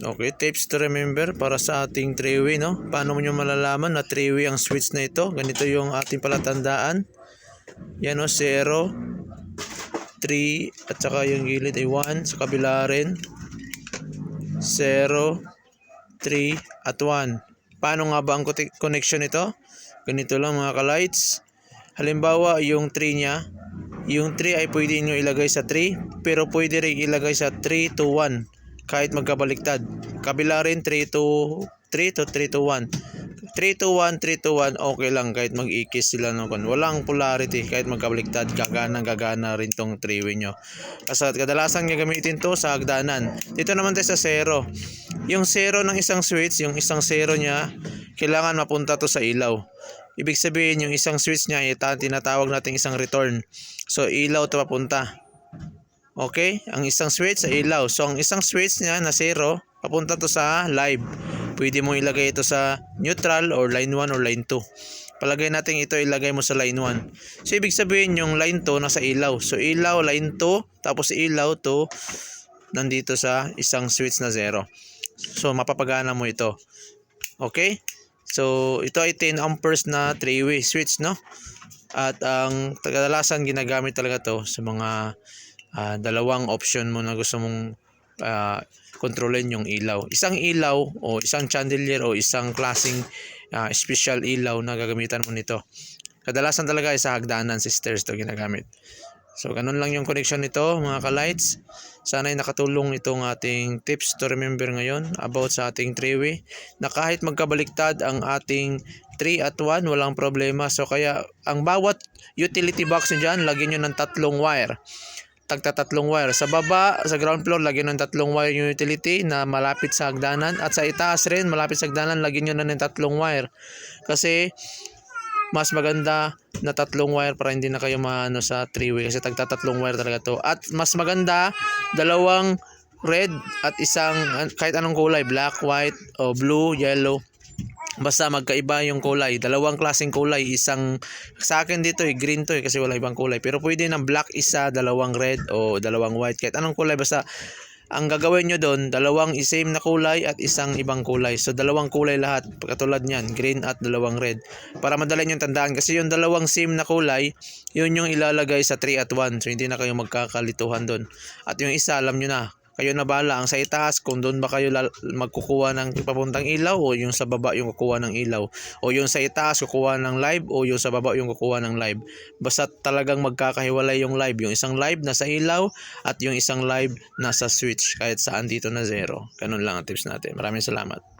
Okay, tips to remember para sa ating three-way, no? Paano mo nyo malalaman na three-way ang switch na ito? Ganito yung ating palatandaan. Yan o, 0, 3, at saka yung gilid ay 1. Sa kabila rin, 0, 3, at 1. Paano nga ba ang connection nito? Ganito lang mga ka-lights. Halimbawa, yung 3 niya, yung 3 ay pwede nyo ilagay sa 3, pero pwede rin ilagay sa 3 to 1 kahit magkabaliktad. Kabila rin 3 to 3 to 3 to 1. 3 to 1, 3 to 1, okay lang kahit mag-ikis sila no kon. Walang polarity kahit magkabaliktad, gagana gagana rin tong 3 way nyo. Kasi kadalasan gagamitin to sa hagdanan. Dito naman tayo sa 0. Yung 0 ng isang switch, yung isang 0 niya, kailangan mapunta to sa ilaw. Ibig sabihin, yung isang switch niya, ita, tinatawag natin isang return. So, ilaw to papunta. Okay? Ang isang switch sa ilaw. So, ang isang switch niya na 0, papunta to sa live. Pwede mo ilagay ito sa neutral or line 1 or line 2. Palagay natin ito ilagay mo sa line 1. So, ibig sabihin yung line 2 nasa ilaw. So, ilaw, line 2, tapos ilaw to nandito sa isang switch na 0. So, mapapagana mo ito. Okay? So, ito ay 10 amperes na 3-way switch, no? At ang kadalasan ginagamit talaga to sa mga ah, dalawang option mo na gusto mong ah, kontrolin yung ilaw. Isang ilaw o isang chandelier o isang klaseng ah, special ilaw na gagamitan mo nito. Kadalasan talaga ay sa hagdanan, sa stairs to ginagamit. So, ganun lang yung connection nito, mga ka-lights. Sana ay nakatulong itong ating tips to remember ngayon about sa ating three-way na kahit magkabaliktad ang ating 3 at 1, walang problema. So, kaya ang bawat utility box nyo dyan, lagyan nyo ng tatlong wire tagta tatlong wire. Sa baba, sa ground floor, lagyan ng tatlong wire yung utility na malapit sa hagdanan. At sa itaas rin, malapit sa hagdanan, lagyan nyo na ng tatlong wire. Kasi, mas maganda na tatlong wire para hindi na kayo maano sa three-way kasi tagta tatlong wire talaga to. At mas maganda, dalawang red at isang kahit anong kulay, black, white, o blue, yellow. Basta magkaiba yung kulay. Dalawang klaseng kulay. Isang, sa akin dito eh, green to eh, kasi wala ibang kulay. Pero pwede ng black isa, dalawang red, o dalawang white. Kahit anong kulay, basta ang gagawin nyo doon, dalawang same na kulay at isang ibang kulay. So, dalawang kulay lahat. Katulad niyan, green at dalawang red. Para madali nyo tandaan. Kasi yung dalawang same na kulay, yun yung ilalagay sa 3 at 1. So, hindi na kayo magkakalituhan doon. At yung isa, alam nyo na, kayo na bala ang sa itaas kung doon ba kayo magkukuha ng papuntang ilaw o yung sa baba yung kukuha ng ilaw. O yung sa itaas kukuha ng live o yung sa baba yung kukuha ng live. Basta talagang magkakahiwalay yung live. Yung isang live nasa ilaw at yung isang live nasa switch kahit saan dito na zero. Ganun lang ang tips natin. Maraming salamat